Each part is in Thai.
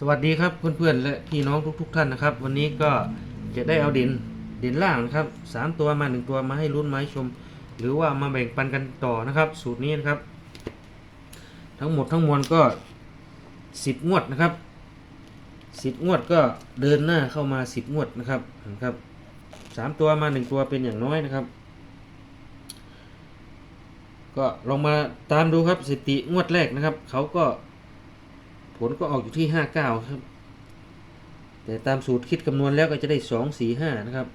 สวัสดีครับเพื่อนๆและพี่น้องทุก ๆ ท่านนะครับ วันนี้ก็จะได้เอาด่นด่นล่างนะครับสามตัวมาหนึ่งตัวมาให้ลุ้นมาให้ชม หรือว่ามาแบ่งปันกันต่อนะครับ สูตรนี้นะครับ ทั้งหมดทั้งมวลก็สิบงวดนะครับสิบงวดก็เดินหน้าเข้ามาสิบงวดนะครับนะครับสามตัวมาหนึ่งตัวเป็นอย่างน้อยนะครับ ก็ลองมาตามดูครับสิติงวดแรกนะครับ เขาก็ ผลก็ออกอยู่ที่ห้าเก้าครับ แต่ตามสูตรคิดคำนวณแล้วก็จะได้สองสี่ห้านะครับ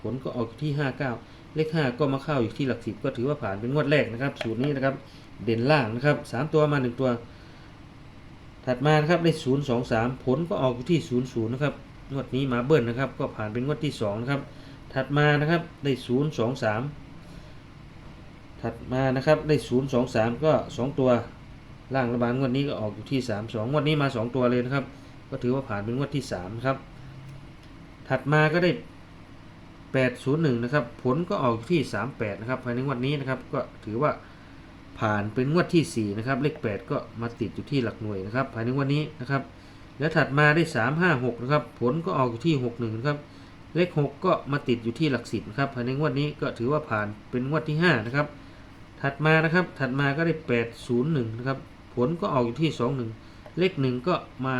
ผลก็ออกอยู่ที่ห้าเก้าเลขห้าก็มาเข้าอยู่ที่หลักสิบก็ถือว่าผ่านเป็นงวดแรกนะครับ สูตรนี้นะครับ เด่นล่างนะครับสามตัวมาหนึ่งตัว ถัดมานะครับได้ศูนย์สองสามผลก็ออกอยู่ที่ศูนย์ศูนย์นะครับ งวดนี้มาเบิ้ลนะครับ ก็ผ่านเป็นงวดที่สองนะครับ ถัดมานะครับได้ศูนย์สองสามถัดมานะครับได้ศูนย์สองสามก็สองตัว ล่างระบาลงวดนี้ก็ออกอยู่ที่สามสองวดนี้มาสองตัวเลยนะครับ ก็ถือว่าผ่านเป็นงวดที่สามครับ ถัดมาก็ได้แปดศูนย์หนึ่งนะครับ ผลก็ออกอยู่ที่สามแปดนะครับภายในงวดนี้นะครับ ก็ถือว่าผ่านเป็นงวดที่สี่นะครับ เลขแปดก็มาติดอยู่ที่หลักหน่วยนะครับ ภายในงวดนี้นะครับ แล้วถัดมาได้สามห้าหกนะครับ ผลก็ออกอยู่ที่หกหนึ่งนะครับ เลขหกก็มาติดอยู่ที่หลักสิบนะครับ ภายในงวดนี้ก็ถือว่าผ่านเป็นงวดที่ห้านะครับ ถัดมานะครับ ถัดมาก็ได้แปดศูนย์หนึ่งนะครับ ผลก็ออกอยู่ที่ 2 1 เลขหนึ่งก็มา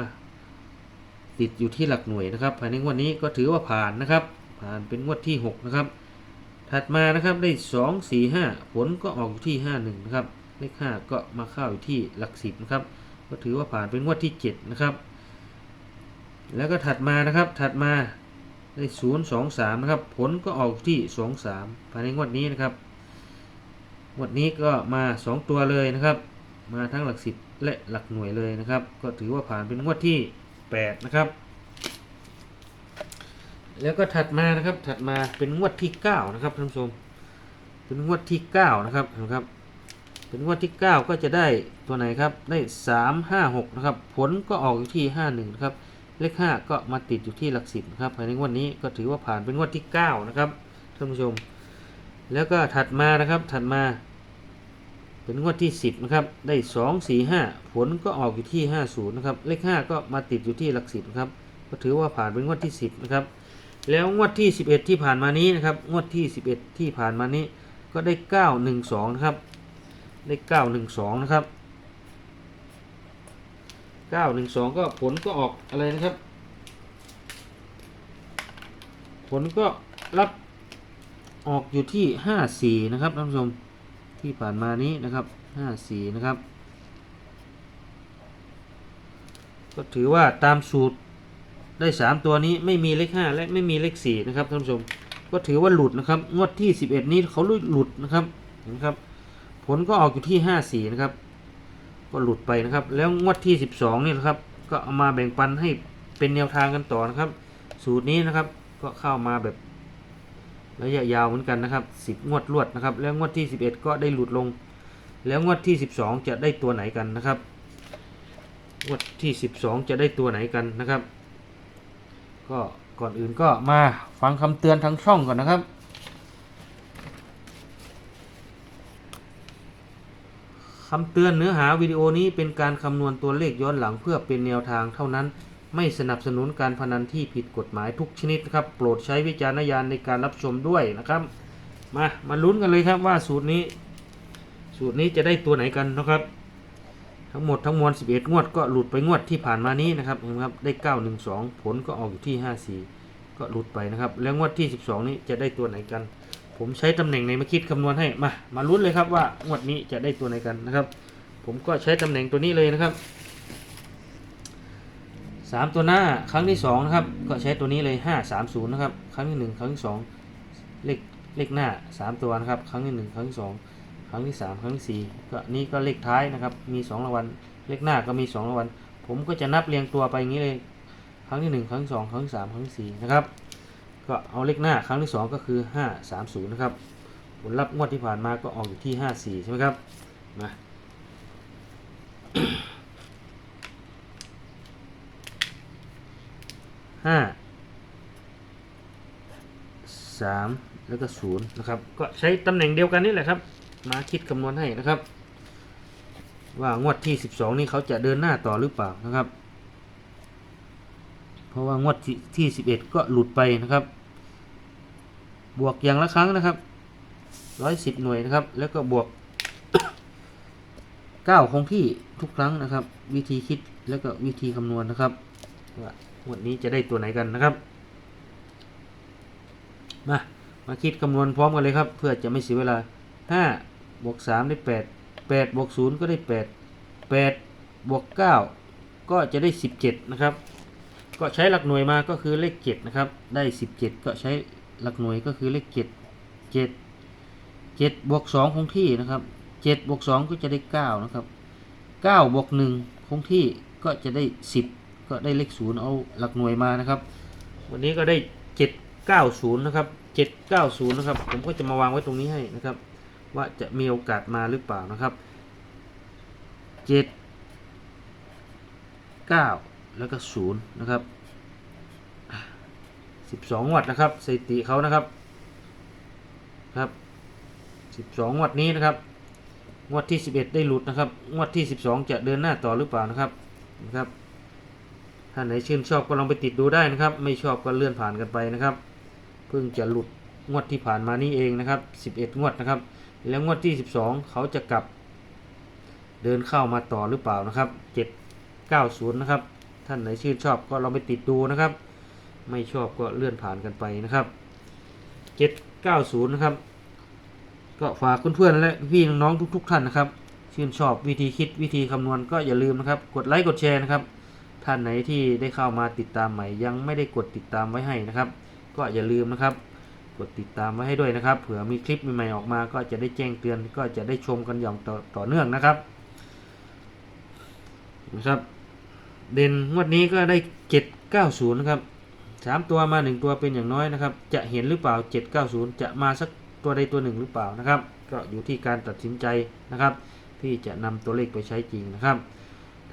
ติดอยู่ที่หลักหน่วยนะครับ ภายในงวดนี้ก็ถือว่าผ่านนะครับ ผ่านเป็นงวดที่ 6 นะครับ ถัดมานะครับได้ 2 4 5 ผลก็ออกอยู่ที่ 5 1 นะครับ เลข 5 ก็มาเข้าอยู่ที่หลักสิบนะครับ ก็ถือว่าผ่านเป็นงวดที่ 7 นะครับ แล้วก็ถัดมานะครับ ถัดมาได้ 0 2 3 นะครับ ผลก็ออกอยู่ที่ 2 3 ภายในงวดนี้นะครับ งวดนี้ก็มา 2 ตัวเลยนะครับ มาทั้งหลักสิบและหลักหน่วยเลยนะครับ ก็ถือว่าผ่านเป็นงวดที่ 8 นะครับ แล้วก็ถัดมานะครับถัดมาเป็นงวดที่ 9 นะครับท่านผู้ชม เป็นงวดที่ 9 นะครับนะครับ เป็นงวดที่ 9 ก็จะได้ตัวไหนครับได้ 3 5 6 นะครับ ผลก็ออกอยู่ที่ 51นะครับเลข 5 ก็มาติดอยู่ที่หลักสิบนะครับภายในงวดนี้ก็ถือว่าผ่านเป็นงวดที่ 9 นะครับท่านผู้ชม แล้วก็ถัดมานะครับถัดมา เป็นงวดที่ 10นะครับได้2 4 5 ผลก็ออกอยู่ที่ 50นะครับเลข 5 ก็มาติดอยู่ที่หลักสิบนะครับก็ถือว่าผ่านเป็นงวดที่ 10นะครับแล้วงวดที่ 11 ที่ผ่านมานี้นะครับงวดที่ 11 ที่ผ่านมานี้ก็ได้ 9 1 2นะครับได้9 1 2นะครับ9 1 2 ก็ผลก็ออกอะไรนะครับ ผลก็รับออกอยู่ที่ 54นะครับท่านผู้ชม ที่ผ่านมานี้นะครับห้าสี่นะครับ ก็ถือว่าตามสูตรได้สามตัวนี้ไม่มีเลขห้าและไม่มีเลขสี่นะครับท่านผู้ชม ก็ถือว่าหลุดนะครับ งวดที่สิบเอ็ดนี้เขาหลุดนะครับเห็นะครับ ผลก็ออกอยู่ที่ห้าสี่นะครับ ก็หลุดไปนะครับ แล้วงวดที่สิบสองนี่นะครับ ก็เอามาแบ่งปันให้เป็นแนวทางกันต่อนะครับ สูตรนี้นะครับ ก็เข้ามาแบบ ระยะยาวเหมือนกันนะครับ 10 งวดรวดนะครับ แล้วงวดที่ 11 ก็ได้หลุดลง แล้วงวดที่ 12 จะได้ตัวไหนกันนะครับ งวดที่ 12 จะได้ตัวไหนกันนะครับ ก็ก่อนอื่นก็มาฟังคำเตือนทางช่องก่อนนะครับ คำเตือนเนื้อหาวิดีโอนี้เป็นการคำนวณตัวเลขย้อนหลังเพื่อเป็นแนวทางเท่านั้น ไม่สนับสนุนการพนันที่ผิดกฎหมายทุกชนิดนะครับ โปรดใช้วิจารณญาณในการรับชมด้วยนะครับ มามาลุ้นกันเลยครับว่าสูตรนี้ สูตรนี้จะได้ตัวไหนกันนะครับ ทั้งหมดทั้งมวล 11 งวดก็หลุดไปงวดที่ผ่านมานี้นะครับเห็นไหมครับได้ 912 ผลก็ออกอยู่ที่ 54 ก็หลุดไปนะครับ แล้วงวดที่ 12 นี้จะได้ตัวไหนกัน ผมใช้ตำแหน่งในมาคิดคำนวณให้มามาลุ้นเลยครับว่างวดนี้จะได้ตัวไหนกันนะครับ ผมก็ใช้ตำแหน่งตัวนี้เลยนะครับ สามตัวหน้าครั้งที่สองนะครับก็ใช้ตัวนี้เลยห้าสามศูนย์นะครับครั้งที่หนึ่งครั้งที่สองเลขเลขหน้าสามตัวนะครับครั้งที่หนึ่งครั้งที่สองครั้งที่สามครั้งที่สี่ก็นี่ก็เลขท้ายนะครับมีสองรางวัลเลขหน้าก็มีสองรางวัลผมก็จะนับเรียงตัวไปอย่างนี้เลย ครั้งที่หนึ่งครั้งที่สองครั้งที่สามครั้งที่สี่นะครับก็เอาเลขหน้าครั้งที่สองก็คือห้าสามศูนย์นะครับผลลัพธ์งวดที่ผ่านมาก็ออกอยู่ที่ห้าสี่ใช่ไหมครับมา ห้าสามแล้วก็ศูนย์นะครับ ก็ใช้ตำแหน่งเดียวกันนี่แหละครับ มาคิดคำนวณให้นะครับ ว่างวดที่ 12 นี่เขาจะเดินหน้าต่อหรือเปล่านะครับ เพราะว่างวดที่ที่สิบเอ็ดก็หลุดไปนะครับ บวกอย่างละครั้งนะครับร้อยสิบหน่วยนะครับ แล้วก็บวกเก้าคงที่ทุกครั้งนะครับ วิธีคิดแล้วก็วิธีคำนวณนะครับ ว่างวดนี้จะได้ตัวไหนกันนะครับ มา มาคิดคำนวณพร้อมกันเลยครับ เพื่อจะไม่เสียเวลาห้าบวกสามได้แปดแปดบวกศูนย์ก็ได้แปดแปดบวกเก้าก็จะได้สิบเจ็ดนะครับ ก็ใช้หลักหน่วยมาก็คือเลขเจ็ดนะครับ ได้สิบเจ็ดก็ใช้หลักหน่วยก็คือเลขเจ็ดเจ็ดเจ็ดบวกสองคงที่นะครับเจ็ดบวกสองก็จะได้เก้านะครับเก้าบวกหนึ่งคงที่ก็จะได้สิบ ก็ได้เลขศูนย์เอาหลักหน่วยมานะครับ วันนี้ก็ได้เจ็ดเก้าศูนย์นะครับเจ็ดเก้าศูนย์นะครับ ผมก็จะมาวางไว้ตรงนี้ให้นะครับ ว่าจะมีโอกาสมาหรือเปล่านะครับเจ็ดเก้าแล้วก็ศูนย์นะครับสิบสองวัตต์นะครับสถิติเขานะครับครับสิบสองวัตต์นี้นะครับงวดที่สิบเอ็ดได้หลุดนะครับ งวดที่สิบสองจะเดินหน้าต่อหรือเปล่านะครับนะครับ ถ้าไหนชื่นชอบก็ลองไปติดดูได้นะครับ ไม่ชอบก็เลื่อนผ่านกันไปนะครับ เพิ่งจะหลุดงวดที่ผ่านมานี่เองนะครับ 11 งวดนะครับ แล้วงวดที่ 12 เขาจะกลับ เดินเข้ามาต่อหรือเปล่านะครับ 790 นะครับ ท่านไหนชื่นชอบก็ลองไปติดดูนะครับ ไม่ชอบก็เลื่อนผ่านกันไปนะครับ 790 นะครับ ก็ฝากเพื่อนๆและพี่น้องทุก ๆ ท่านนะครับ ชื่นชอบวิธีคิดวิธีคำนวณก็อย่าลืมนะครับ กดไลค์กดแชร์นะครับ ท่านไหนที่ได้เข้ามาติดตามใหม่ ยังไม่ได้กดติดตามไว้ให้นะครับ ก็อย่าลืมนะครับ กดติดตามไว้ให้ด้วยนะครับ เผื่อมีคลิปใหม่ๆออกมา ก็จะได้แจ้งเตือน ก็จะได้ชมกันอย่างต่อตอเนื่องนะครับนะครับ เด่นงวดนี้ก็ได้ 790 นะครับสามตัวมา 1 ตัวเป็นอย่างน้อยนะครับ จะเห็นหรือเปล่า 790 จะมาสักตัวใดตัวหนึ่งหรือเปล่านะครับ ก็อยู่ที่การตัดสินใจนะครับ ที่จะนำตัวเลขไปใช้จริงนะครับ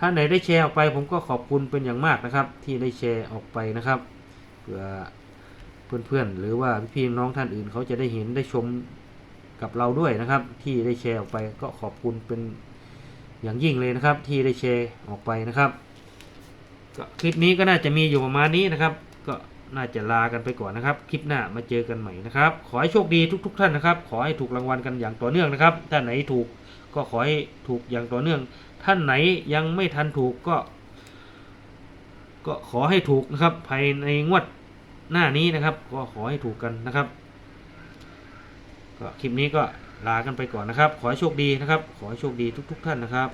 ท่าไหนได้แชร์ออกไป ผมก็ขอบคุณเป็นอย่างมากนะครับ ที่ได้แชร์ออกไปนะครับ เพื่อเพื่อนๆหรือว่าพี่ๆน้องท่านอื่นเขาจะได้เห็นได้ชมกับเราด้วยนะครับ ที่ได้แชร์ออกไปก็ขอบคุณเป็นอย่างยิ่งเลยนะครับ ที่ได้แชร์ออกไปนะครับก็คลิปนี้ก็น่าจะมีอยู่ประมาณนี้นะครับ ก็น่าจะลากันไปก่อนนะครับ คลิปหน้ามาเจอกันใหม่นะครับ ขอให้โชคดีทุก ๆท่านนะครับ ขอให้ถูกรางวัลกันอย่างต่อเนื่องนะครับท่าไหนถูกก็ขอให้ถูกอย่างต่อเนื่อง ท่านไหนยังไม่ทันถูกก็ ก็ขอให้ถูกนะครับ ภายในงวดหน้านี้นะครับ ก็ขอให้ถูกกันนะครับ ก็คลิปนี้ก็ลากันไปก่อนนะครับ ขอให้โชคดีนะครับ ขอให้โชคดีทุก ๆ ท่านนะครับ